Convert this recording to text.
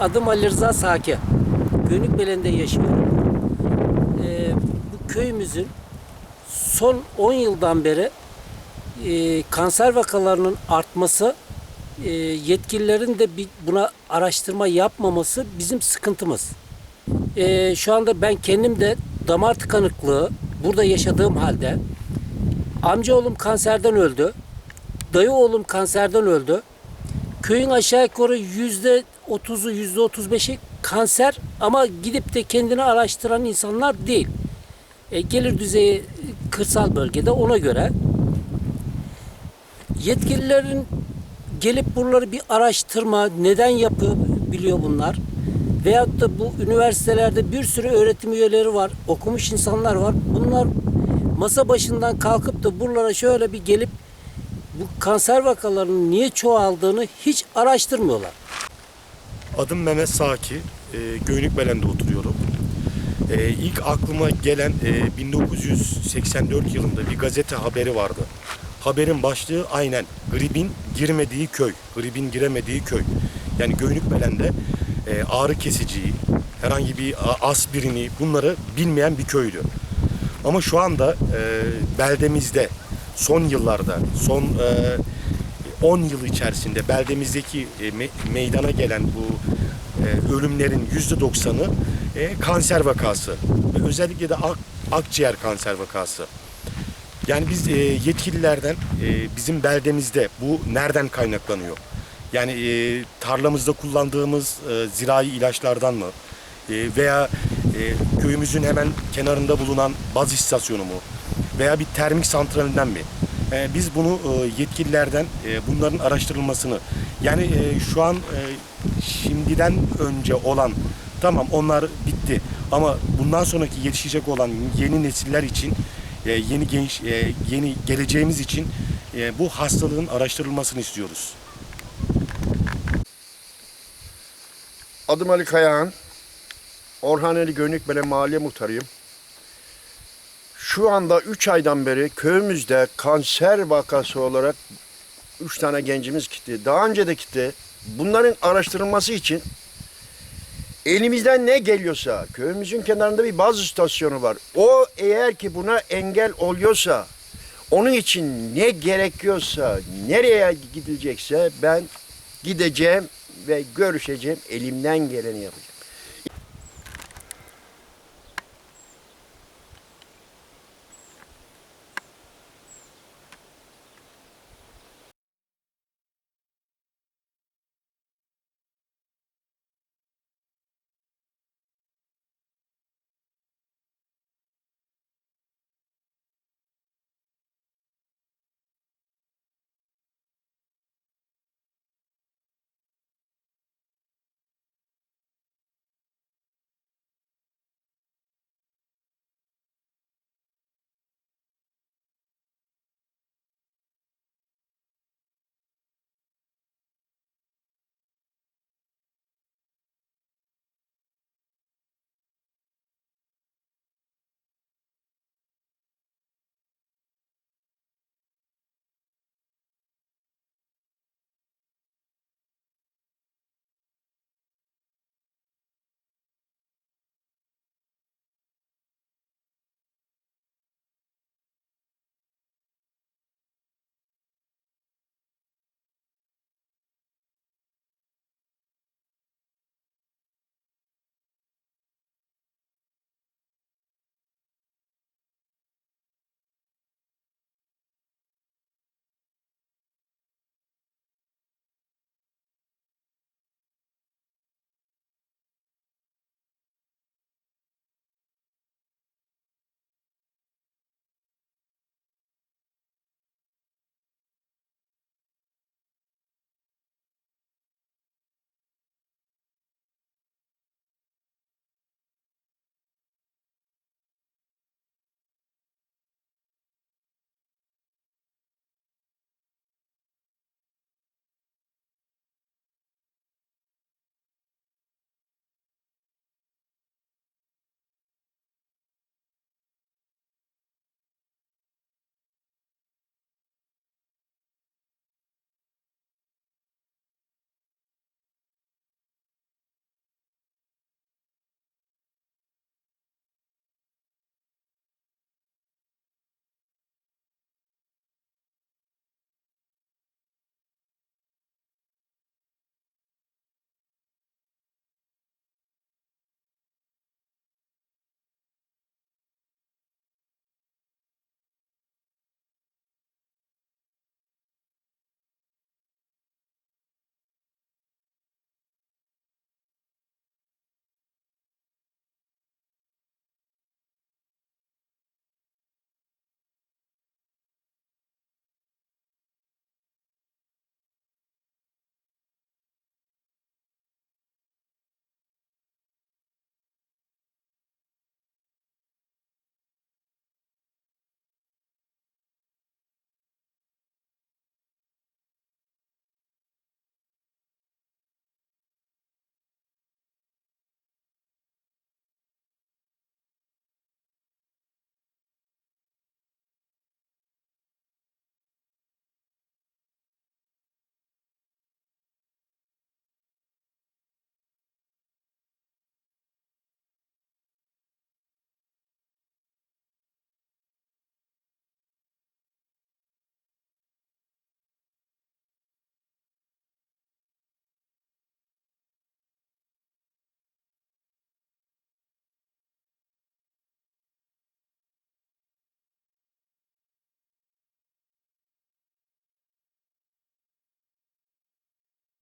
Adım Ali Rıza Saki. Gönükbelen'de yaşıyorum. Ee, bu köyümüzün son 10 yıldan beri e, kanser vakalarının artması, e, yetkililerin de bir, buna araştırma yapmaması bizim sıkıntımız. E, şu anda ben kendim de damar tıkanıklığı burada yaşadığım halde amcaoğlum kanserden öldü. Dayı oğlum kanserden öldü. Köyün aşağı yukarı yüzde otuzu, yüzde otuz beşi kanser ama gidip de kendini araştıran insanlar değil. E, gelir düzeyi kırsal bölgede ona göre yetkililerin gelip buraları bir araştırma neden yapıyor biliyor bunlar. Veyahut da bu üniversitelerde bir sürü öğretim üyeleri var, okumuş insanlar var. Bunlar masa başından kalkıp da buralara şöyle bir gelip bu kanser vakalarının niye çoğaldığını hiç araştırmıyorlar. Adım Mehmet Saki. E, Göynükbelen'de oturuyorum. E, ilk aklıma gelen e, 1984 yılında bir gazete haberi vardı. Haberin başlığı aynen gribin girmediği köy, gribin giremediği köy. Yani Göynükbelen'de e, ağrı kesiciyi, herhangi bir aspirini bunları bilmeyen bir köydü. Ama şu anda e, beldemizde son yıllarda, son e, 10 yıl içerisinde beldemizdeki e, me- meydana gelen bu e, ölümlerin %90'ı e, kanser vakası. Özellikle de ak- akciğer kanser vakası. Yani biz e, yetkililerden e, bizim beldemizde bu nereden kaynaklanıyor? Yani e, tarlamızda kullandığımız e, zirai ilaçlardan mı? E, veya e, köyümüzün hemen kenarında bulunan baz istasyonu mu? Veya bir termik santralinden mi? E, biz bunu e, yetkililerden e, bunların araştırılmasını yani e, şu an şimdiden önce olan tamam onlar bitti ama bundan sonraki yetişecek olan yeni nesiller için yeni genç yeni geleceğimiz için bu hastalığın araştırılmasını istiyoruz. Adım Ali Kayağan. Orhaneli Gönükbele Mahalle Muhtarıyım. Şu anda 3 aydan beri köyümüzde kanser vakası olarak 3 tane gencimiz gitti. Daha önce de gitti. Bunların araştırılması için elimizden ne geliyorsa köyümüzün kenarında bir baz istasyonu var. O eğer ki buna engel oluyorsa onun için ne gerekiyorsa nereye gidilecekse ben gideceğim ve görüşeceğim elimden geleni yapacağım.